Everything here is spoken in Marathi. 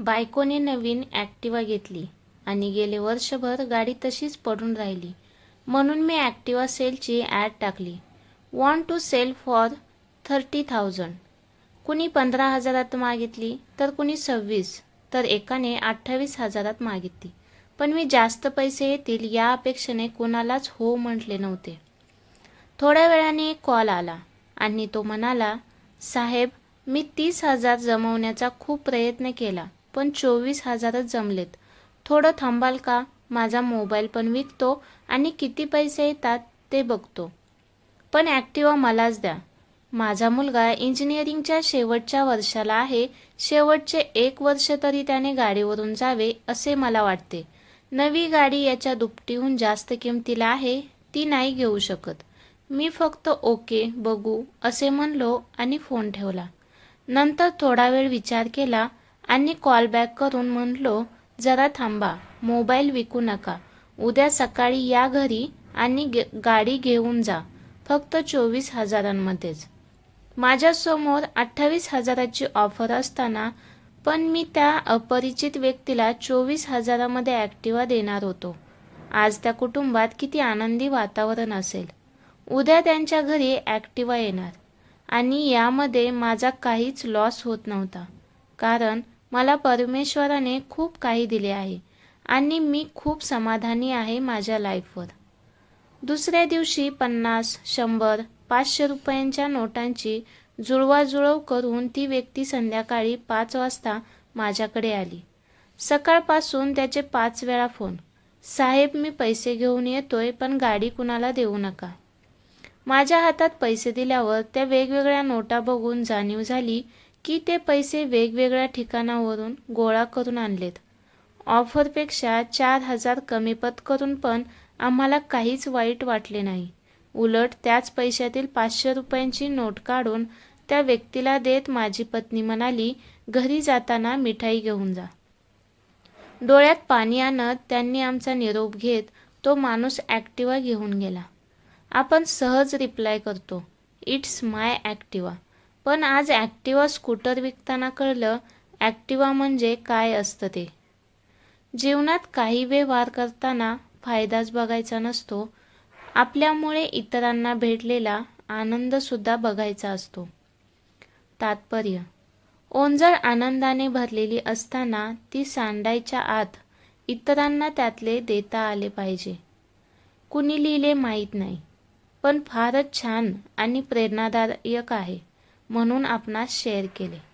बायकोने नवीन ॲक्टिवा घेतली आणि गेले वर्षभर गाडी तशीच पडून राहिली. म्हणून मी ॲक्टिवा सेलची ॲड टाकली. Want to sell for thirty thousand कुणी पंधरा हजारात मागितली तर कुणी सव्वीस तर एकाने अठ्ठावीस हजारात मागितली. पण मी जास्त पैसे येतील या अपेक्षेने कोणालाच हो म्हटले नव्हते. थोड्या वेळाने एक कॉल आला आणि तो म्हणाला साहेब मी तीस हजार जमवण्याचा खूप प्रयत्न केला. पण चोवीस हजारच जमलेत. थोडं थांबाल का? माझा मोबाईल पण विकतो आणि किती पैसे येतात ते बघतो. पण ॲक्टिवा मलाच द्या. माझा मुलगा इंजिनिअरिंगच्या शेवटच्या वर्षाला आहे. शेवटचे एक वर्ष तरी त्याने गाडीवरून जावे असे मला वाटते. नवी गाडी याच्या दुपटीहून जास्त किमतीला आहे ती नाही घेऊ शकत. मी फक्त ओके बघू असे म्हणलो आणि फोन ठेवला. नंतर थोडा वेळ विचार केला आणि कॉल बॅक करून म्हणलो जरा थांबा मोबाईल विकू नका. उद्या सकाळी या घरी आणि गे गाडी घेऊन जा. फक्त चोवीस हजारांमध्येच. माझ्यासमोर अठ्ठावीस हजाराची ऑफर असताना पण मी त्या अपरिचित व्यक्तीला चोवीस हजारामध्ये ॲक्टिवा देणार होतो. आज त्या कुटुंबात किती आनंदी वातावरण असेल. उद्या त्यांच्या घरी ॲक्टिवा येणार. आणि यामध्ये माझा काहीच लॉस होत नव्हता. कारण मला परमेश्वराने खूप काही दिले आहे आणि मी खूप समाधानी आहे माझ्या लाईफवर दुसऱ्या दिवशी पन्नास शंभर पाचशे रुपयांच्या नोटांची जुळवाजुळव करून ती व्यक्ती संध्याकाळी पाच वाजता माझ्याकडे आली. सकाळपासून त्याचे पाच वेळा फोन साहेब मी पैसे घेऊन येतोय पण गाडी कुणाला देऊ नका. माझ्या हातात पैसे दिल्यावर त्या वेगवेगळ्या नोटा बघून जाणीव झाली की ते पैसे वेगवेगळ्या ठिकाणावरून गोळा करून आणलेत. ऑफरपेक्षा चार हजार कमी पत्करून पण आम्हाला काहीच वाईट वाटले नाही. उलट त्याच पैशातील पाचशे रुपयांची नोट काढून त्या व्यक्तीला देत माझी पत्नी म्हणाली घरी जाताना मिठाई घेऊन जा. डोळ्यात पाणी आणत त्यांनी आमचा निरोप घेत तो माणूस ॲक्टिवा घेऊन गेला. आपण सहज रिप्लाय करतो इट्स माय ॲक्टिवा. पण आज ॲक्टिवा स्कूटर विकताना कळलं ॲक्टिवा म्हणजे काय असतं ते? जीवनात काही व्यवहार करताना फायदाच बघायचा नसतो आपल्यामुळे इतरांना भेटलेला आनंदसुद्धा बघायचा असतो. तात्पर्य ओंजळ आनंदाने भरलेली असताना ती सांडायच्या आत इतरांना त्यातले देता आले पाहिजे. कुणी लिहिले माहीत नाही पण फारच छान आणि प्रेरणादायक आहे. म्हणून आपणास शेअर केले.